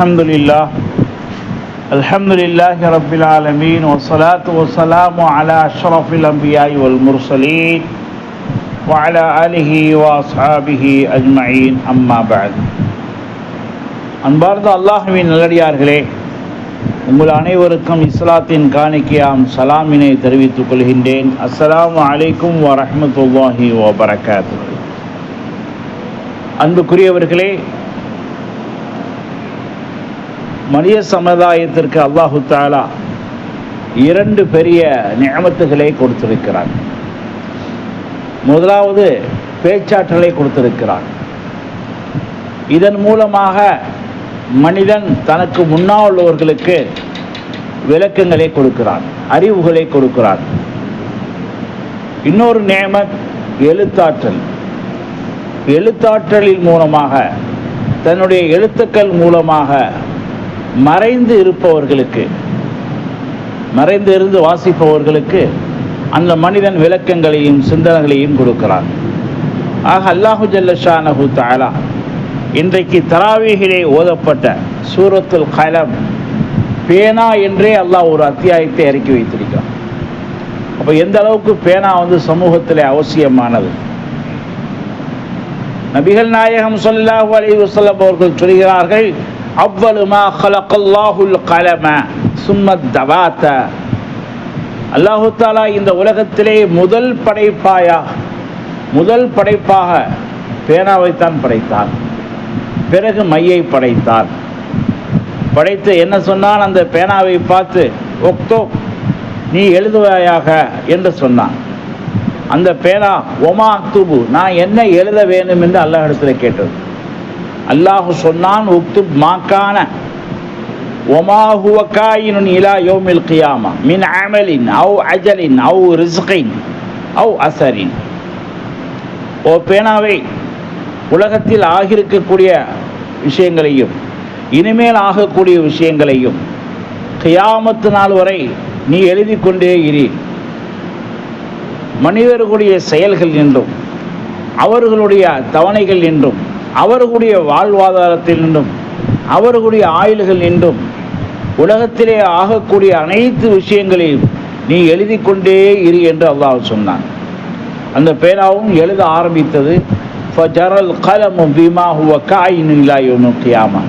الحمد لله الحمد لله رب العالمين والصلاة والسلام على أشرف الأنبياء والمرسلين وعلى آله وأصحابه أجمعين أما بعد அன்பார்ந்த அல்லாஹுவின் நல்லடியார்களே உங்கள் அனைவருக்கும் இஸ்லாத்தின் காணிக்கையாம் சலாமினை தெரிவித்துக் கொள்கின்றேன் அஸ்ஸலாமு அலைக்கும் வரஹ்மத்துல்லாஹி வபரகாத்து அன்புக்குரியவர்களே மனித சமுதாயத்திற்கு அல்லாஹு தாலா இரண்டு பெரிய நியமத்துகளை கொடுத்திருக்கிறார் முதலாவது பேச்சாற்றலை கொடுத்திருக்கிறார் இதன் மூலமாக மனிதன் தனக்கு முன்னால் உள்ளவர்களுக்கு விளக்கங்களை கொடுக்கிறான் அறிவுகளை கொடுக்கிறான். இன்னொரு நியமத் எழுத்தாற்றல். எழுத்தாற்றலின் மூலமாக தன்னுடைய எழுத்துக்கள் மூலமாக மறைந்து இருப்பவர்களுக்கு மறைந்து இருந்து வாசிப்பவர்களுக்கு அந்த மனிதன் விளக்கங்களையும் சிந்தனைகளையும் கொடுக்கிறான். ஆக அல்லாஹு ஜல்லஷானஹு தாலா இன்றைக்கு தராவிகளே ஓதப்பட்ட சூரத்துல் கலம் பேனா என்றே அல்லாஹ் ஒரு அத்தியாயத்தை இறக்கி வைத்திருக்கிறான் அப்போ எந்த அளவுக்கு பேனா வந்து சமூகத்தில் அவசியமானது? நபிகள் நாயகம் சொல்லாஹு அலி வசல்லம் அவர்கள் சொல்கிறார்கள் அவ்வளு மா கலம சும்மத் தவாத்த. அல்லாஹு தாலா இந்த உலகத்திலே முதல் படைப்பாயா? முதல் படைப்பாக பேனாவைத்தான் படைத்தான். பிறகு மையை படைத்தான். படைத்து என்ன சொன்னான்? அந்த பேனாவை பார்த்து ஒக்தோ நீ எழுதுவாயாக? என்று சொன்னான். அந்த பேனா ஒமா துபு நான் என்ன எழுத வேண்டும்? என்று அல்லாஹ் இடத்துல கேட்டது. அல்லாஹு சொன்னான் உக்து மாக்கான. ஒமா காயினுன் இலா யோமில் கியாமா. மின் அமலின் அவு அஜலின் அவு ரிஸ்கின் அவு அசரின். ஓ பேனாவை உலகத்தில் ஆகியிருக்கக்கூடிய விஷயங்களையும் இனிமேல் ஆகக்கூடிய விஷயங்களையும் கியாமத்து நாள் வரை நீ எழுதி கொண்டே இரு. மனிதர்களுடைய செயல்கள் என்றும் அவர்களுடைய தவணைகள் என்றும் அவர்களுடைய வாழ்வாதாரத்தில் நின்றும் அவர்களுடைய ஆயுள்கள் நின்றும் உலகத்திலே ஆகக்கூடிய அனைத்து விஷயங்களையும் நீ எழுதி கொண்டே இரு என்று அல்லாஹ் சொன்னான். அந்த பேனாவும் எழுத ஆரம்பித்தது ஃபஜரல் கலமும் பீமா ஹுவ காயின் இல்லா கியாமா.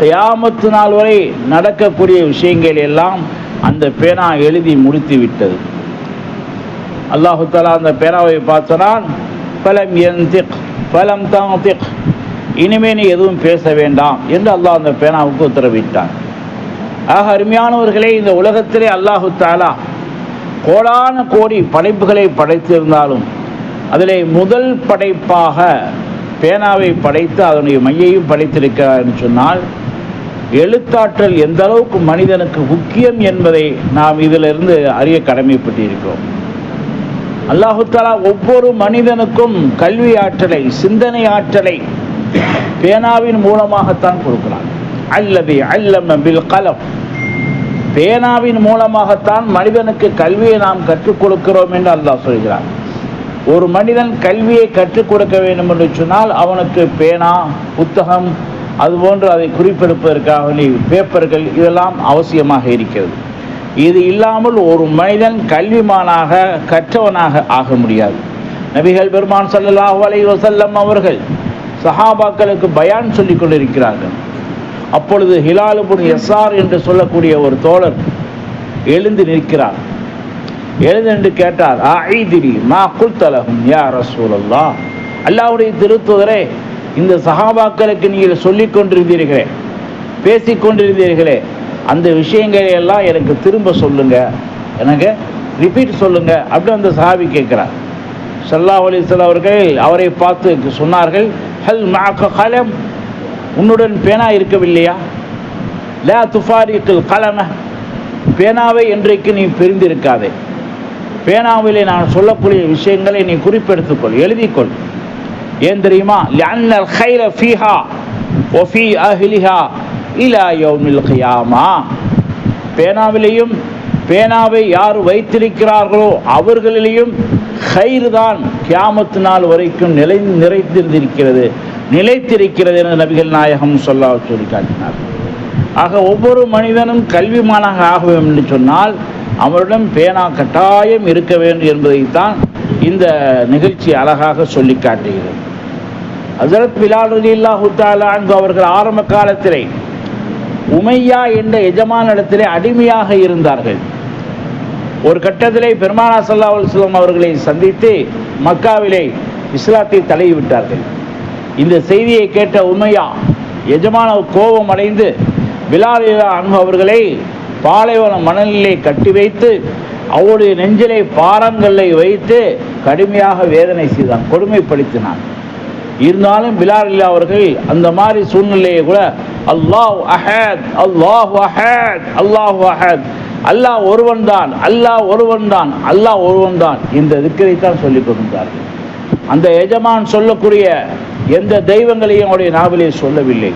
கியாமத்து நாள் வரை நடக்கக்கூடிய விஷயங்கள் எல்லாம் அந்த பேனா எழுதி முடித்து விட்டது. அல்லாஹு தலா அந்த பேனாவை பார்த்தனால் பலம் எந்திக் பலம் தாந்திக் இனிமே நீ எதுவும் பேச வேண்டாம் என்று அல்லாஹ் அந்த பேனாவுக்கு உத்தரவிட்டான். ஆக அருமையானவர்களே இந்த உலகத்திலே அல்லாஹு தாலா கோடான கோடி படைப்புகளை படைத்திருந்தாலும் அதிலே முதல் படைப்பாக பேனாவை படைத்து அதனுடைய மையையும் படைத்திருக்கிறார் என்று சொன்னால் எழுத்தாற்றல் எந்த அளவுக்கு மனிதனுக்கு முக்கியம் என்பதை நாம் இதிலிருந்து அறிய கடமைப்பட்டிருக்கிறோம். அல்லாஹு தாலா ஒவ்வொரு மனிதனுக்கும் கல்வி ஆற்றலை சிந்தனை ஆற்றலை பேனாவின் மூலமாகத்தான் கொடுக்கிறான். அல்லது அல்லம பில் கலம் பேனாவின் மூலமாகத்தான் மனிதனுக்கு கல்வியை நாம் கற்றுக் கொடுக்கிறோம் என்று அல்லாஹ் சொல்கிறார் ஒரு மனிதன் கல்வியை கற்றுக் கொடுக்க வேண்டும் என்று சொன்னால் அவனுக்கு பேனா புத்தகம் அதுபோன்று அதை குறிப்பெடுப்பதற்காக பேப்பர்கள் இதெல்லாம் அவசியமாக இருக்கிறது. இது இல்லாமல் ஒரு மனிதன் கல்விமானாக கற்றவனாக ஆக முடியாது. நபிகள் பெருமான் ஸல்லல்லாஹு அலை வசல்லம் அவர்கள் சஹாபாக்களுக்கு பயான் சொல்லிக் கொண்டிருக்கிறார்கள். அப்பொழுது ஹிலாலுபுன் எஸ்ஆர் என்று சொல்லக்கூடிய ஒரு தோழர் எழுந்து நிற்கிறார். எழுந்து என்று கேட்டார் ஆயிதிரி மா குல்தலகும் யா ரசூலல்லா அல்லாவுடைய திருத்துதரே இந்த சஹாபாக்களுக்கு நீங்கள் சொல்லிக் கொண்டிருந்தீர்களே பேசிக் கொண்டிருந்தீர்களே அந்த விஷயங்களை எல்லாம் எனக்கு திரும்ப சொல்லுங்க. எனக்கு ரிப்பீட் சொல்லுங்க. அப்படி அந்த சஹாபி கேட்குறார். சல்லா அலைஹி அவர்கள் அவரை பார்த்து சொன்னார்கள் ஹல் மஅக கலம்? உன்னுடன் பேனா இருக்கவில்லையா? லே துஃபாரிக்கில் கலம? பேனாவை என்றைக்கு நீ பிரிந்திருக்காதே. பேனாவிலே நான் சொல்லக்கூடிய விஷயங்களை நீ குறிப்பெடுத்துக்கொள் எழுதிக்கொள். ஏன் தெரியுமா? லஅன்னல் கைர ஃபீஹா ஒஃபி அஹ்லிஹா இலா யௌமில் கியாமா. பேனாவிலேயும் பேனாவை யார் வைத்திருக்கிறார்களோ அவர்களிலேயும் கயிறு தான் கியாமத்து நாள் வரைக்கும் நிலை நிறைந்திருந்திருக்கிறது. நிலைத்திருக்கிறது என நபிகள் நாயகம் சொல்ல சொல்லி காட்டினார். ஆக ஒவ்வொரு மனிதனும் கல்விமானாக ஆக வேண்டும் என்று சொன்னால் அவரிடம் பேனா கட்டாயம் இருக்க வேண்டும் என்பதைத்தான் இந்த நிகழ்ச்சி அழகாக சொல்லி காட்டுகிறது. ஹசரத் பிலால் ரலியல்லாஹு தஆலா அன்ஹு அவர்கள் ஆரம்ப காலத்திலே உமையா என்ற எஜமானிடத்திலே அடிமையாக இருந்தார்கள். ஒரு கட்டத்திலே பெருமானா சல்லா அலுவலம் அவர்களை சந்தித்து மக்காவிலே இஸ்லாத்தை தலையிவிட்டார்கள் இந்த செய்தியை கேட்ட உமையா எஜமான கோபம் அடைந்து விலாலிலா அன்பு அவர்களை பாலைவன மணலிலே கட்டி வைத்து அவருடைய நெஞ்சிலே பாறங்களை வைத்து கடுமையாக வேதனை செய்தான் கொடுமைப்படுத்தினான். இருந்தாலும் பிலால் அவர்கள் அந்த மாதிரி சூழ்நிலையை கூட அல்லாஹ் அஹத் அல்லாஹ் அஹத் அல்லாஹ் அஹத். அல்லாஹ் ஒருவன் தான் அல்லாஹ் ஒருவன் தான் அல்லாஹ் ஒருவன் தான் இந்த திக்கரைத்தான் சொல்லிக் கொண்டிருந்தார்கள். அந்த எஜமான் சொல்லக்கூடிய எந்த தெய்வங்களையும் அவருடைய நாவிலே சொல்லவில்லை.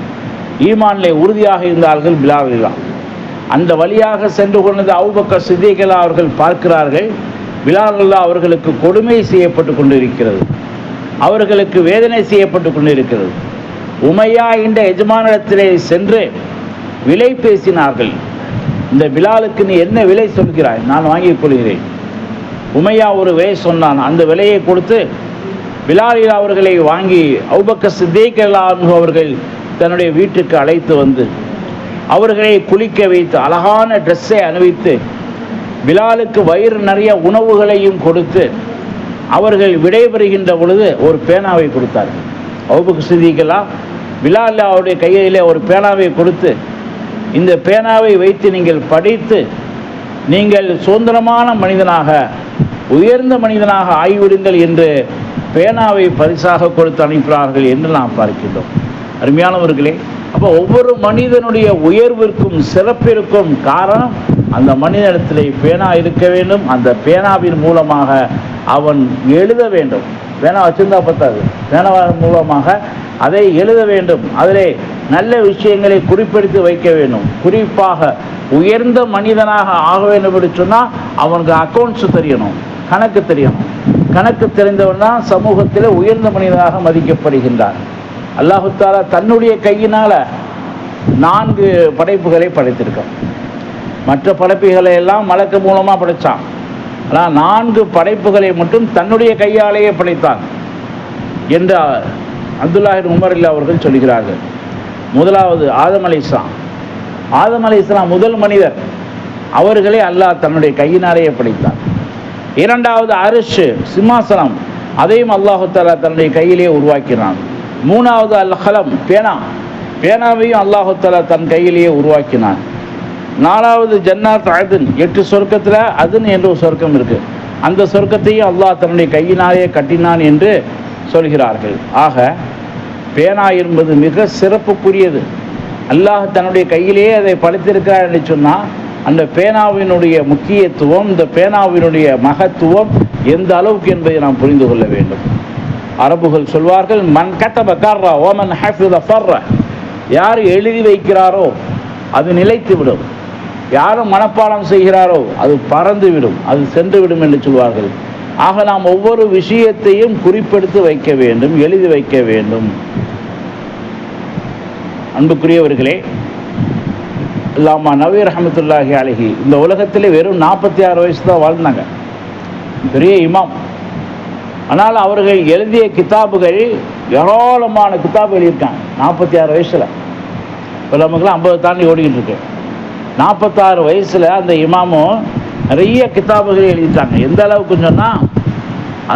ஈமானிலே உறுதியாக இருந்தார்கள் பிலால் அந்த வழியாக சென்று கொண்டது அவுபக்க சித்திகளா அவர்கள் பார்க்கிறார்கள் பிலால் அவர்களுக்கு கொடுமை செய்யப்பட்டு கொண்டிருக்கிறது. அவர்களுக்கு வேதனை செய்யப்பட்டு கொண்டிருக்கிறது. உமையா என்ற எஜமானிடத்திலே சென்று விலை பேசினார்கள். இந்த பிலாலுக்கு நீ என்ன விலை சொல்கிறாய்? நான் வாங்கிக் கொள்கிறேன். உமையா ஒரு விலை சொன்னான். அந்த விலையை கொடுத்து பிலாலில் அவர்களை வாங்கி அவுபக்க சித்தேக்கல்லா அவர்கள் தன்னுடைய வீட்டுக்கு அழைத்து வந்து அவர்களை குளிக்க வைத்து அழகான ட்ரெஸ்ஸை அணிவித்து பிலாலுக்கு வயிறு நிறைய உணவுகளையும் கொடுத்து அவர்கள் விடைபெறுகின்ற பொழுது ஒரு பேனாவை கொடுத்தார்கள். அவுபக்கு சித்திக்கலாம் பிலால் அவருடைய கையிலே ஒரு பேனாவை கொடுத்து இந்த பேனாவை வைத்து நீங்கள் படித்து நீங்கள் சுதந்திரமான மனிதனாக உயர்ந்த மனிதனாக ஆகிவிடுங்கள் என்று பேனாவை பரிசாக கொடுத்து அனுப்பினார்கள் என்று நாம் பார்க்கின்றோம். அருமையானவர்களே அப்போ ஒவ்வொரு மனிதனுடைய உயர்விற்கும் சிறப்பிற்கும் காரணம் அந்த மனிதனிடத்திலே பேனா இருக்க வேண்டும். அந்த பேனாவின் மூலமாக அவன் எழுத வேண்டும். பேனா வச்சிருந்தா பத்தாது. பேனாவின் மூலமாக அதை எழுத வேண்டும். அதிலே நல்ல விஷயங்களை குறிப்பெடுத்து வைக்க வேண்டும். குறிப்பாக உயர்ந்த மனிதனாக ஆக வேண்டும் என்று சொன்னால் அவனுக்கு அக்கௌண்ட்ஸ் தெரியணும். கணக்கு தெரியணும். கணக்கு தெரிந்தவன் தான் சமூகத்தில் உயர்ந்த மனிதனாக மதிக்கப்படுகின்றார் அல்லாஹு தாலா தன்னுடைய கையினால் நான்கு படைப்புகளை படைத்திருக்கான். மற்ற படைப்புகளை எல்லாம் மலக்கு மூலமாக படைத்தான் ஆனால் நான்கு படைப்புகளை மட்டும் தன்னுடைய கையாலேயே படைத்தான் என்று அப்துல்லாஹின் உமர் இல்லா அவர்கள் சொல்கிறார்கள். முதலாவது ஆதம் அலி இஸ்லாம் ஆதம் அலி இஸ்லாம் முதல் மனிதர். அவர்களே அல்லாஹ் தன்னுடைய கையினாலேயே படைத்தார் இரண்டாவது அரிஷ் சிம்மாசனம். அதையும் அல்லாஹு தாலா தன்னுடைய கையிலே உருவாக்கினான். மூணாவது அல் ஹலம் பேனா. பேனாவையும் அல்லாஹு தாலா தன் கையிலேயே உருவாக்கினான். நாலாவது ஜன்னாத் அதுன் எட்டு சொர்க்கத்தில் அதுன் என்ற ஒரு சொர்க்கம் இருக்குது அந்த சொர்க்கத்தையும் அல்லாஹ் தன்னுடைய கையினாலே கட்டினான் என்று சொல்கிறார்கள். ஆக பேனா என்பது மிக சிறப்புக்குரியது. அல்லாஹ் தன்னுடைய கையிலேயே அதை படைத்திருக்கிறார் என்று சொன்னால் அந்த பேனாவினுடைய முக்கியத்துவம் இந்த பேனாவினுடைய மகத்துவம் எந்த அளவுக்கு என்பதை நாம் புரிந்து கொள்ள வேண்டும். அரபுகள் சொல்வார்கள் மன் கத்தப கர்ரா ஓமன் ஹாஃபித ஃபர்ர. யார் எழுதி வைக்கிறாரோ அது நிலைத்து விடும். யாரும் மனப்பாடம் செய்கிறாரோ அது பறந்து விடும் அது சென்று விடும் என்று சொல்வார்கள். ஆக நாம் ஒவ்வொரு விஷயத்தையும் குறிப்பெடுத்து வைக்க வேண்டும் எழுதி வைக்க வேண்டும். அன்புக்குரியவர்களே இல்லாமா நவீர் அஹமத்துல்லாஹி அழகி இந்த உலகத்திலே வெறும் நாற்பத்தி ஆறு வயசு தான் வாழ்ந்தாங்க. பெரிய இமாம். ஆனால் அவர்கள் எழுதிய கித்தாபுகள் ஏராளமான கித்தாபு எழுதியிருக்காங்க நாற்பத்தி ஆறு வயசில். இப்போ நமக்குலாம் ஐம்பது தாண்டி ஓடிக்கிட்டு இருக்கு. நாற்பத்தாறு வயசில் அந்த இமாமும் நிறைய கித்தாபுகளை எழுதிட்டாங்க. எந்த அளவுக்கு சொன்னால்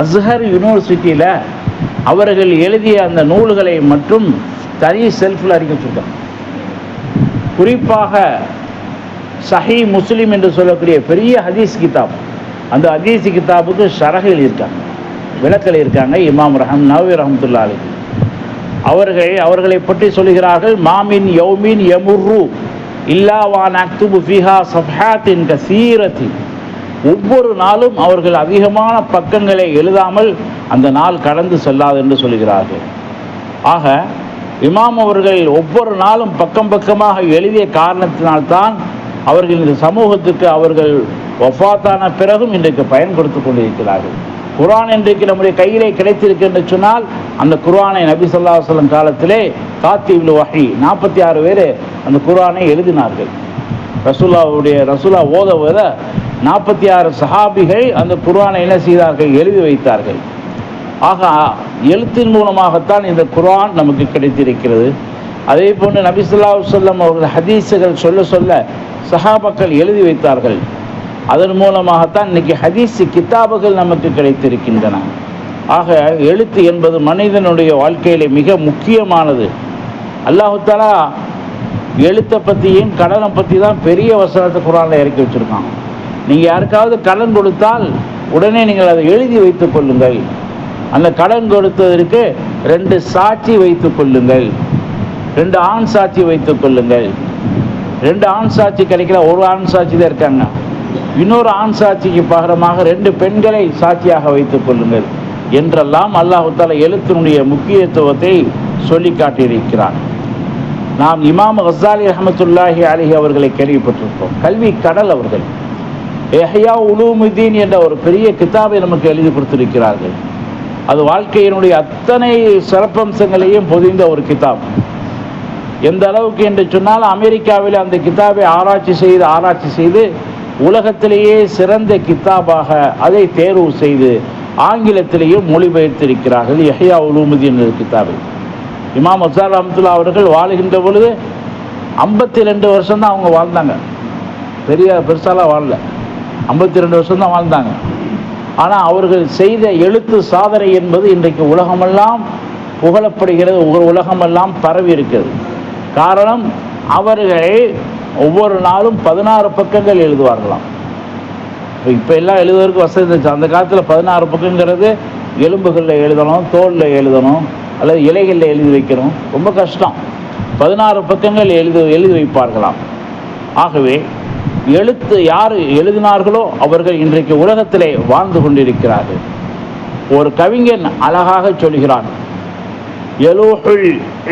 அஸ்ஹர் யூனிவர்சிட்டியில் அவர்கள் எழுதிய அந்த நூல்களை மட்டும் தனி செல்ஃபில் அறிக்க வச்சுருக்காங்க குறிப்பாக சஹி முஸ்லீம் என்று சொல்லக்கூடிய பெரிய ஹதீஸ் கிதாப். அந்த ஹதீஸ் கிதாபுக்கு ஷரகு எழுதியிருக்காங்க. விளக்கல் இருக்காங்க இமாம் ரஹம் நவி ரஹமத்துல்லா அலி அவர்கள் அவர்களை பற்றி சொல்கிறார்கள் மாமின் யௌமின் யமுர்ரு. இல்லாவான் அக்துபு ஃபிஹா சஃபாத்தின் கசீரத்தி ஒவ்வொரு நாளும் அவர்கள் அதிகமான பக்கங்களை எழுதாமல் அந்த நாள் கடந்து செல்லாது என்று சொல்கிறார்கள். ஆக இமாம் அவர்கள் ஒவ்வொரு நாளும் பக்கம் பக்கமாக எழுதிய காரணத்தினால்தான் அவர்கள் இந்த சமூகத்துக்கு அவர்கள் ஒஃபாத்தான பிறகும் இன்றைக்கு பயன் கொடுத்து கொண்டிருக்கிறார்கள். குரான் இன்றைக்கு நம்முடைய கையிலே கிடைத்திருக்கு என்று சொன்னால் அந்த குரானை நபி சொல்லா சொல்லம் காலத்திலே காத்திபுல் வஹி. நாற்பத்தி ஆறு பேர் அந்த குரானை எழுதினார்கள். ரசுல்லாவுடைய ரசூலா ஓத ஓத நாற்பத்தி ஆறு சஹாபிகள் அந்த குரானை என்ன செய்தார்கள்? எழுதி வைத்தார்கள். ஆக எழுத்தின் மூலமாகத்தான் இந்த குரான் நமக்கு கிடைத்திருக்கிறது. அதே போன்று நபிசுல்லா சொல்லம் அவர்கள் ஹதீஸுகள் சொல்ல சொல்ல சஹாபக்கள் எழுதி வைத்தார்கள். அதன் மூலமாகத்தான் இன்னைக்கு ஹதீஸ் கித்தாபுகள் நமக்கு கிடைத்திருக்கின்றன. ஆக எழுத்து என்பது மனிதனுடைய வாழ்க்கையிலே மிக முக்கியமானது. அல்லாஹாலா எழுத்தை பற்றியும் கடனை பற்றி தான் பெரிய வசனத்தை குரானில் இறக்கி வச்சுருக்கான். நீங்கள் யாருக்காவது கடன் கொடுத்தால் உடனே நீங்கள் அதை எழுதி வைத்துக் கொள்ளுங்கள். அந்த கடன் கொடுத்ததற்கு ரெண்டு சாட்சி வைத்துக் கொள்ளுங்கள். ரெண்டு ஆண் சாட்சி வைத்துக் கொள்ளுங்கள். ரெண்டு ஆண் சாட்சி கிடைக்கல ஒரு ஆண் சாட்சி தான் இருக்காங்க. இன்னொரு ஆண் சாட்சிக்கு பகரமாக ரெண்டு பெண்களை சாட்சியாக வைத்துக் கொள்ளுங்கள் என்றெல்லாம் அல்லாஹு தாலா எழுத்தினுடைய முக்கியத்துவத்தை சொல்லி காட்டியிருக்கிறான். நாம் இமாம் ஹசாலி அஹமத்துல்லாஹி அலிஹி அவர்களை கேள்விப்பட்டிருக்கோம் கல்வி கடல் அவர்கள். எஹ்யா உலூமுதீன் என்ற ஒரு பெரிய கிதாபை நமக்கு எழுதி கொடுத்திருக்கிறார்கள். அது வாழ்க்கையினுடைய அத்தனை சிறப்பம்சங்களையும் பொதிந்த ஒரு கிதாப். எந்த அளவுக்கு என்று சொன்னால் அமெரிக்காவில் அந்த கிதாபை ஆராய்ச்சி செய்து ஆராய்ச்சி செய்து உலகத்திலேயே சிறந்த கித்தாபாக அதை தேர்வு செய்து ஆங்கிலத்திலேயும் மொழிபெயர்த்திருக்கிறார்கள். எஹையா உலூமுதீன் என்ற கிதாபை. இமாம் அசார் ரஹமத்துல்லா அவர்கள் வாழுகின்ற பொழுது ஐம்பத்தி ரெண்டு வருஷம் தான் அவங்க வாழ்ந்தாங்க. பெரிய பெருசாலாம் வாழல. ஐம்பத்தி ரெண்டு வருஷம் தான் வாழ்ந்தாங்க. ஆனால் அவர்கள் செய்த எழுத்து சாதனை என்பது இன்றைக்கு உலகமெல்லாம் புகழப்படுகிறது உலகமெல்லாம் பரவி இருக்கிறது. காரணம் அவர்கள் ஒவ்வொரு நாளும் பதினாறு பக்கங்கள் எழுதுவார்களாம். இப்போ இப்போ எல்லாம் எழுதுவதற்கு வசதி இருந்துச்சு. அந்த காலத்தில் பதினாறு பக்கங்கிறது எலும்புகளில் எழுதணும் தோலில் எழுதணும் அல்லது இலைகளில் எழுதி வைக்கணும். ரொம்ப கஷ்டம். பதினாறு பக்கங்கள் எழுதி எழுதி வைப்பார்களாம். ஆகவே எழுத்து யார் எழுதினார்களோ அவர்கள் இன்றைக்கு உலகத்திலே வாழ்ந்து கொண்டிருக்கிறார்கள். ஒரு கவிஞன் அழகாக சொல்கிறான் எலோஹுல்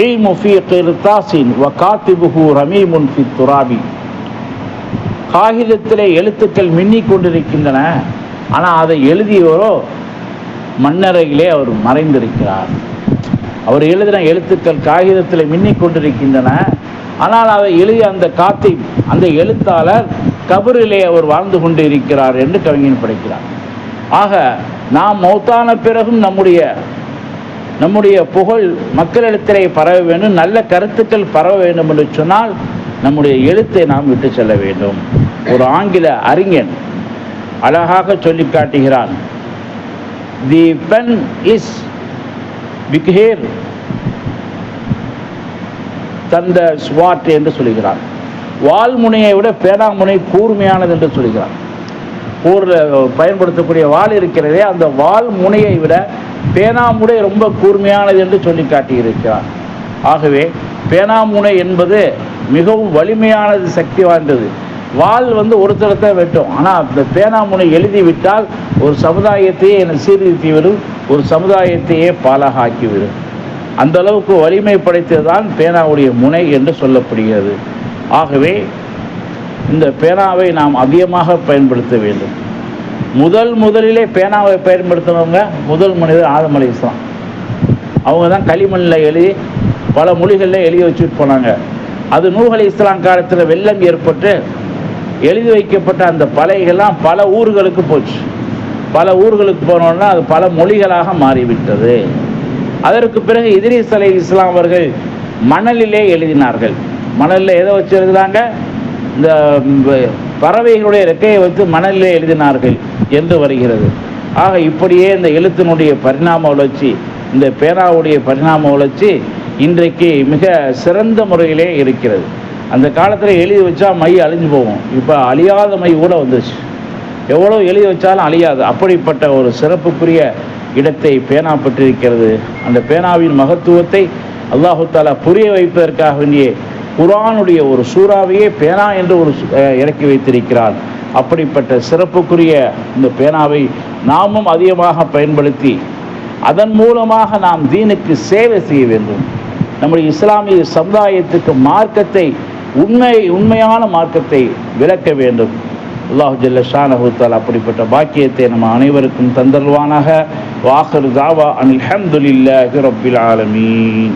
இல்மு ஃபீ கிர்தாசின் வ காத்திபுஹு ரமீமுன் ஃபி துராபி. காகிதத்திலே எழுத்துக்கள் மின்னிக் கொண்டிருக்கின்றன. ஆனால் அதை எழுதியவரோ மண்ணறையிலே அவர் மறைந்திருக்கிறார். அவர் எழுதின எழுத்துக்கள் காகிதத்தில் மின்னிக் கொண்டிருக்கின்றன. ஆனால் அவர் எழுதிய அந்த காத்தை அந்த எழுத்தாளர் கபரிலே அவர் வாழ்ந்து கொண்டு இருக்கிறார் என்று கவிஞன் படைக்கிறார். ஆக நாம் மௌத்தான பிறகும் நம்முடைய நம்முடைய புகழ் மக்களிடத்திலே பரவ வேண்டும் நல்ல கருத்துக்கள் பரவ வேண்டும் என்று சொன்னால் நம்முடைய எழுத்தை நாம் விட்டு செல்ல வேண்டும். ஒரு ஆங்கில அறிஞன் அழகாக சொல்லி காட்டுகிறான் தி பென் இஸ் விக்ஹேர் தந்த ஸ்வாட் என்று சொல்கிறார். வால்முனையை விட பேனாமுனை கூர்மையானது என்று சொல்கிறார். போரில் பயன்படுத்தக்கூடிய வால் இருக்கிறதே அந்த வால் முனையை விட பேனாமுனை ரொம்ப கூர்மையானது என்று சொல்லி காட்டியிருக்கிறார். ஆகவே பேனாமுனை என்பது மிகவும் வலிமையானது சக்தி வாய்ந்தது. வால் வந்து ஒருத்தரத்தை வெட்டும். ஆனால் அந்த பேனாமுனை எழுதி விட்டால் ஒரு சமுதாயத்தையே என சீர்திருத்திவிடும் ஒரு சமுதாயத்தையே பாலகாக்கிவிடும். அந்த அளவுக்கு வலிமை படைத்ததுதான் பேனாவுடைய முனை என்று சொல்லப்படுகிறது. ஆகவே இந்த பேனாவை நாம் அதிகமாக பயன்படுத்த வேண்டும். முதல் முதலிலே பேனாவை பயன்படுத்தினவங்க முதல் மனிதர் ஆதம் அவங்க தான் களிமண்ணில் எழுதி பல மொழிகளில் எழுதி வச்சுட்டு போனாங்க. அது நூகலை இஸ்லாம் காலத்தில் வெள்ளம் ஏற்பட்டு எழுதி வைக்கப்பட்ட அந்த பலைகள்லாம் பல ஊர்களுக்கு போச்சு. பல ஊர்களுக்கு போனோன்னா அது பல மொழிகளாக மாறிவிட்டது. அதற்கு பிறகு இதிரிஸ் அலை இஸ்லாம் அவர்கள் மணலிலே எழுதினார்கள். மணலில் எதை வச்சு எழுதினாங்க இந்த பறவைகளுடைய ரெக்கையை வைத்து மணலிலே எழுதினார்கள் என்று வருகிறது. ஆக இப்படியே இந்த எழுத்தினுடைய பரிணாம வளர்ச்சி இந்த பேனாவுடைய பரிணாம வளர்ச்சி இன்றைக்கு மிக சிறந்த முறையிலே இருக்கிறது. அந்த காலத்தில் எழுதி வச்சா மை அழிஞ்சு போகும். இப்போ அழியாத மை கூட வந்துச்சு எவ்வளோ எழுதி வச்சாலும் அழியாது. அப்படிப்பட்ட ஒரு சிறப்புக்குரிய இடத்தை பேனா பெற்றிருக்கிறது. அந்த பேனாவின் மகத்துவத்தை அல்லாஹு தாலா புரிய வைப்பதற்காக வேண்டிய குரானுடைய ஒரு சூறாவையே பேனா என்று ஒரு இறக்கி வைத்திருக்கிறார். அப்படிப்பட்ட சிறப்புக்குரிய இந்த பேனாவை நாமும் அதிகமாக பயன்படுத்தி அதன் மூலமாக நாம் தீனுக்கு சேவை செய்ய வேண்டும். நம்முடைய இஸ்லாமிய சமுதாயத்துக்கு மார்க்கத்தை உண்மை உண்மையான மார்க்கத்தை விளக்க வேண்டும். அல்லாஹு ஜல்ல ஷானஹு அப்படிப்பட்ட பாக்கியத்தை நம்ம அனைவருக்கும் தந்தல்வானாக வாஹர் தாவா அனில் ஹம்துலில்லாஹி ரப்பில் ஆலமீன்.